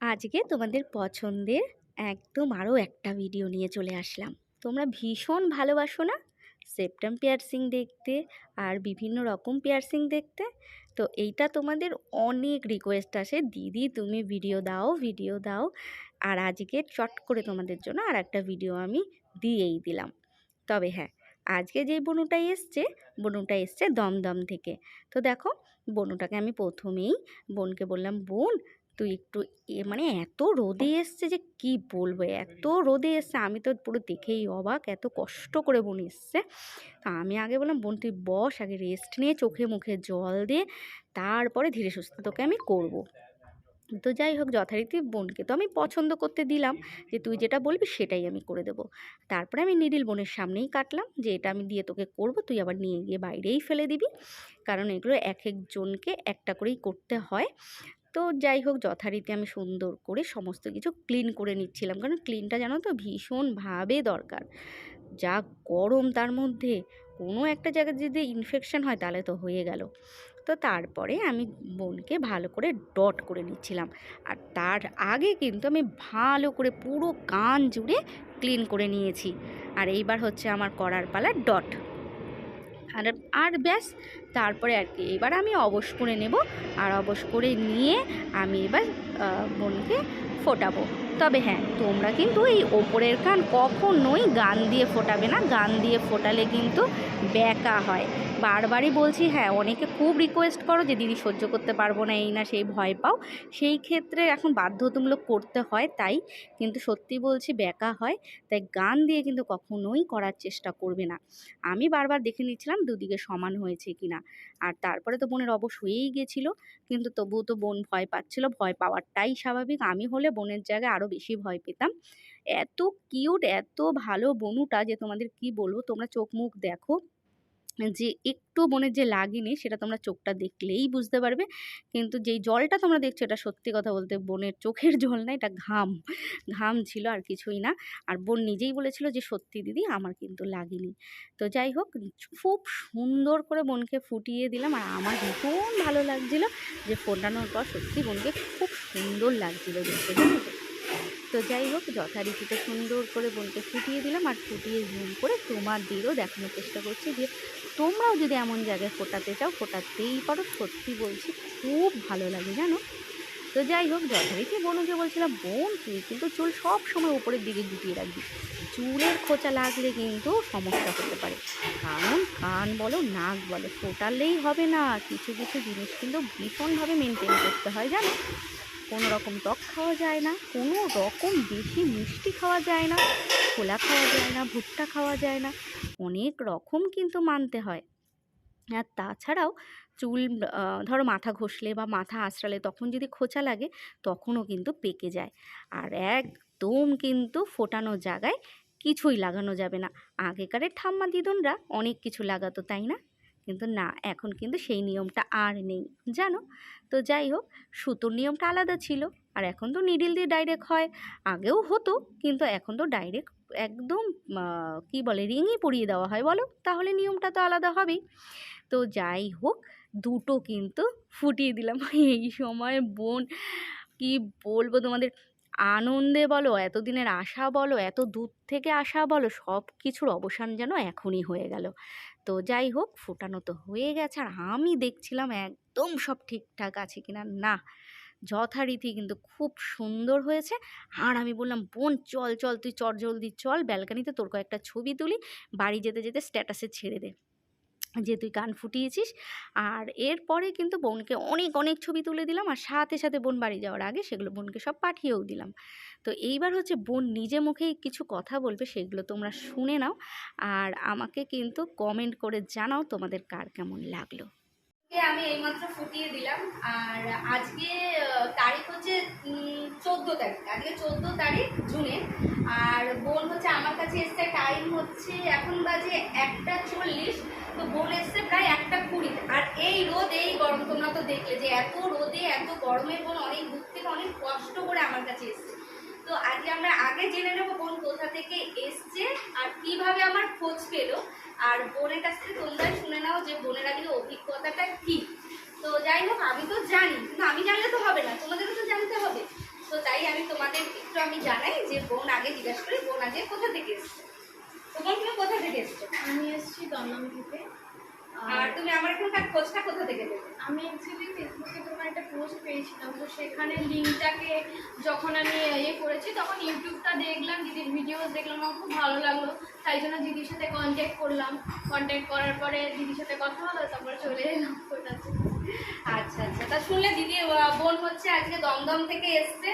আজকে তোমাদের পছন্দের একদম আরও একটা ভিডিও নিয়ে চলে আসলাম। তোমরা ভীষণ ভালোবাসো না? সেপ্টাম পিয়ার্সিং দেখতে আর বিভিন্ন রকম পিয়ার্সিং দেখতে। তো এইটা তোমাদের অনেক রিকোয়েস্ট আসে। দিদি, তুমি ভিডিও দাও ভিডিও দাও। আর আজকে চট করে তোমাদের জন্য আর একটা ভিডিও আমি দিয়েই দিলাম। তবে হ্যাঁ আজকে যে বনুটা এসছে বনুটা এসছে দমদম থেকে। তো দেখো, বনুটাকে আমি প্রথমেই বোনকে বললাম, বোন তুই একটু মানে এত রোদে এসছে যে কি বলব? এত রোদে এসছে আমি তো পুরো দেখেই অবাক এত কষ্ট করে বোন এসছে। তো আমি আগে বললাম বোন তুই বস আগে রেস্ট নিয়ে চোখে মুখে জল দিয়ে তারপরে ধীরে সুস্থ তোকে আমি করব। তো যাই হোক যথারীতি বোনকে তো আমি পছন্দ করতে দিলাম যে তুই যেটা বলবি সেটাই আমি করে দেবো। তারপরে আমি নিডিল বোনের সামনেই কাটলাম যে এটা আমি দিয়ে তোকে করব তুই আবার নিয়ে গিয়ে বাইরেই ফেলে দিবি। কারণ এগুলো এক একজনকে একটা করেই করতে হয়। তো যাই হোক, যথারীতি আমি সুন্দর করে সমস্ত কিছু ক্লিন করে নিচ্ছিলাম। কারণ ক্লিনটা জানো তো ভীষণভাবে দরকার। যা গরম তার মধ্যে কোনো একটা জায়গায় যদি ইনফেকশন হয় তাহলে তো হয়ে গেল। তো তারপরে আমি বোনকে ভালো করে ডট করে নিচ্ছিলাম। আর তার আগে কিন্তু আমি ভালো করে পুরো কান জুড়ে ক্লিন করে নিয়েছি। আর এইবার হচ্ছে আমার করার পালা ডট আর আর ব্যাস, তারপরে আর কি। এবার আমি অবশ করে নেব। আর অবশ করে নিয়ে আমি এবার বোনকে ফোটাবো। তবে হ্যাঁ তোমরা কিন্তু এই ওপরের কান কখনোই গান দিয়ে ফোটাবে না। গান দিয়ে ফোটালে কিন্তু ব্যাকা হয়। বারবারই বলছি হ্যাঁ অনেকে খুব রিকোয়েস্ট করো যে, দিদি, সহ্য করতে পারব না, এই না, সেই ভয় পাও। সেই ক্ষেত্রে এখন বাধ্যতামূলক করতে হয় তাই, কিন্তু সত্যি বলছি ব্যাকা হয়। তাই গান দিয়ে কিন্তু কখনোই করার চেষ্টা করবে না। আমি বারবার দেখে নিচ্ছিলাম দুদিকে সমান হয়েছে কিনা। আর তারপরে তো বোনের অবশ হয়েই গেছিল। কিন্তু তবুও তো বোন ভয় পাচ্ছিল। ভয় পাওয়ারটাই স্বাভাবিক। আমি হলে বোনের জায়গায় আরও বেশি ভয় পেতাম। এত কিউট এত ভালো বনুটা যে তোমাদের কি বলব, তোমরা চোখ মুখ দেখো, যে একটু বোনের যে লাগেনি সেটা তোমরা চোখটা দেখলেই বুঝতে পারবে। কিন্তু যেই জলটা তোমরা দেখছ এটা সত্যি কথা বলতে বোনের চোখের জল না, এটা ঘাম। ঘাম ছিল আর কিছুই না। আর বোন নিজেই বলেছিল যে, সত্যি দিদি, আমার কিন্তু লাগেনি। তো যাই হোক, খুব সুন্দর করে বোনকে ফুটিয়ে দিলাম। আর আমার ভীষণ ভালো লাগছিল যে, ফোটানোর পর সত্যি বোনকে খুব সুন্দর লাগছিল দেখতে, জানো তো? যাই হোক, যথারীতিতে সুন্দর করে বোনকে ফুটিয়ে দিলাম আর ফুটিয়ে জুম করে তোমার তোমাদেরও দেখানোর চেষ্টা করছি যে তোমরাও যদি এমন জায়গায় ফোটাতে চাও, ফোটাতেই পারো। সত্যি বলছি, খুব ভালো লাগে, জানো? তো যাই হোক, যথারীতি বোনকে বলছিলাম, বোন, তুই কিন্তু চুল সব সময় উপরের দিকে গুটিয়ে রাখবি। চুলের খোঁচা লাগলে কিন্তু সমস্যা হতে পারে। কারণ কান বলো, নাক বলো, ফোটালেই হবে না। কিছু কিছু জিনিস কিন্তু ভীষণভাবে মেনটেন করতে হয়, জানো? কোনো রকম টক খাওয়া যায় না, কোনো রকম বেশি মিষ্টি খাওয়া যায় না, খোলা খাওয়া যায় না, ভুট্টা খাওয়া যায় না, অনেক রকম কিন্তু মানতে হয়। আর তাছাড়াও চুল ধরো মাথা ঘষলে বা মাথা আঁচড়ালে তখন যদি খোঁচা লাগে, তখনও কিন্তু পেকে যায়। আর একদম কিন্তু ফোটানো জায়গায় কিছুই লাগানো যাবে না। আগেকারের ঠাম্মা দিদনরা অনেক কিছু লাগাতো, তাই না? কিন্তু না, এখন কিন্তু সেই নিয়মটা আর নেই। জানো? তো যাই হোক, সুতোর নিয়মটা আলাদা ছিল। আর এখন তো নিডিল দিয়ে ডাইরেক্ট হয়। আগেও হতো, কিন্তু এখন তো ডাইরেক্ট একদম কি বলে, রিংই পরিয়ে দেওয়া হয়, বলো? তাহলে নিয়মটা তো আলাদা হবেই। তো যাই হোক, দুটো কিন্তু ফুটিয়ে দিলাম। এই সময় বোন, কি বলব তোমাদের, আনন্দে বলো, এতদিনের আশা বলো, এত দূর থেকে আসা বলো সব কিছুর অবসান যেন এখনই হয়ে গেল। তো যাই হোক, ফোটানো তো হয়ে গেছে। আর আমি দেখছিলাম একদম সব ঠিকঠাক আছে কিনা? না, যথারীতি কিন্তু খুব সুন্দর হয়েছে। আর আমি বললাম, বোন, চল চল, তুই চট জলদি চল, ব্যালকানিতে তোর কয়েকটা ছবি তুলি, বাড়ি যেতে যেতে স্ট্যাটাসে ছেড়ে দে। যে তুই কান ফুটিয়েছিস। আর এরপরে কিন্তু বোনকে অনেক অনেক ছবি তুলে দিলাম। আর সাথে সাথে বোন বাড়ি যাওয়ার আগে সেগুলো বোনকে সব পাঠিয়েও দিলাম। তো এইবার হচ্ছে বোন নিজে মুখেই কিছু কথা বলবে সেগুলো তোমরা শুনে নাও। আর আমাকে কিন্তু কমেন্ট করে জানাও তোমাদের কার কেমন লাগল। আমি এইমাত্র ফুটিয়ে দিলাম। আর আজকে তারিখ হচ্ছে চোদ্দ তারিখ। আজকে চোদ্দ তারিখ জুনে। আর বোন হচ্ছে আমার কাছে এসছে টাইম হচ্ছে এখন বাজে একটা চল্লিশ। তো বোন এসছে প্রায় একটা কুড়ি। আর এই রোদ, এই গরম, তোমরা তো দেখলে যে এত রোদে, এত গরমে বোন অনেক দূর থেকে অনেক কষ্ট করে আমার কাছে এসছে। তো আজকে আমরা আগে জেনে নেব বোন কোথা থেকে এসছে আর কীভাবে আমার খোঁজ পেল। আর বোনের কাছ থেকে তোমরাই শুনে নাও যে বোনের আগে অভিজ্ঞতাটা কি। তো যাই হোক, আমি তো জানি, কিন্তু আমি জানলে তো হবে না, তোমাদেরও তো জানতে হবে। তো তাই আমি তোমাদের একটু আমি জানাই যে বোন আগে জিজ্ঞাসা করি, বোন আগে কোথা থেকে এসছে? তো বোন তুমি কোথা থেকে এসছো? আমি এসেছি দমদম থেকে আর তুমি আমার এখানকার খোঁজটা কোথা থেকে দেবে আমি অ্যাকচুয়ালি ফেসবুকে তোমার একটা পোস্ট পেয়েছিলাম তো সেখানে লিঙ্কটাকে যখন আমি ইয়ে করেছি তখন ইউটিউবটা দেখলাম দিদির ভিডিও দেখলাম আমার খুব ভালো লাগল। তাই জন্য দিদির সাথে কন্ট্যাক্ট করলাম। কন্ট্যাক্ট করার পরে দিদির সাথে কথা হলো তারপর চলে এলাম কোথাতে আচ্ছা আচ্ছা। তা শুনলে দিদি বোন হচ্ছে আজকে দমদম থেকে এসছে।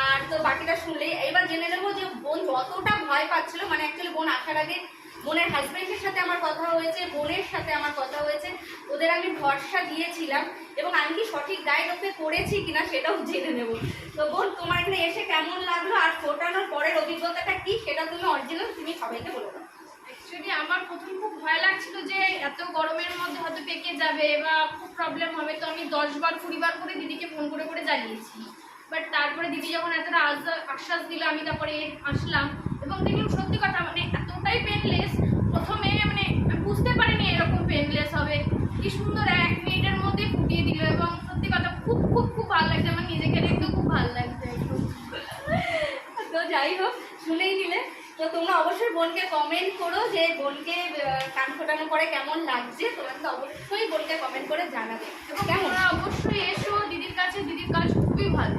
আর তো বাকিটা শুনলে এবার জেনে নেব যে বোন যতটা ভয় পাচ্ছিল। মানে অ্যাকচুয়ালি বোন আসার আগে বোনের হাজবেন্ডের সাথে আমার কথা হয়েছে, বোনের সাথে আমার কথা হয়েছে। ওদের আমি ভরসা দিয়েছিলাম এবং আমি কি সঠিক গাইড ওকে করেছি কিনা সেটাও জেনে নেব। তো বোন, তোমার এখানে এসে কেমন লাগল আর ফোটানোর পরের অভিজ্ঞতাটা কি সেটা তুমি অরিজিনাল তুমি সবাইকে বলে অ্যাকচুয়ালি আমার প্রথম খুব ভয় লাগছিল যে এত গরমের মধ্যে হয়তো পেকে যাবে বা খুব প্রবলেম হবে। তো আমি দশ বার কুড়ি বার করে দিদিকে ফোন করে করে জানিয়েছি। বাট তারপরে দিদি যখন এতটা আশ্বাস দিল, আমি তারপরে আসলাম। এবং দেখলাম সত্যি কথা মানে এতটাই পেনলেস প্রথমে মানে বুঝতে পারিনি এরকম পেনলেস হবে। কি সুন্দর এক মিনিটের মধ্যে ফুটিয়ে দিল এবং সত্যি কথা খুব খুব খুব ভালো লাগছে। আমার নিজেকে দেখতেও খুব ভালো লাগছে তো যাই হোক শুনেই নিলে। তো তোমরা অবশ্যই বোনকে কমেন্ট করো যে বোনকে কান ফোটানোর পরে কেমন লাগছে। তোমাকে তো অবশ্যই বোনকে কমেন্ট করে জানাবে। এবং কেমন? তোমরা অবশ্যই এসো। দিদির কাছে দিদির কাজ খুবই ভালো।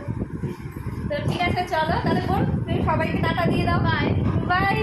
তো ঠিক আছে চলো তাহলে বোন তুমি সবাইকে টাটা দিয়ে দাও বাই বাই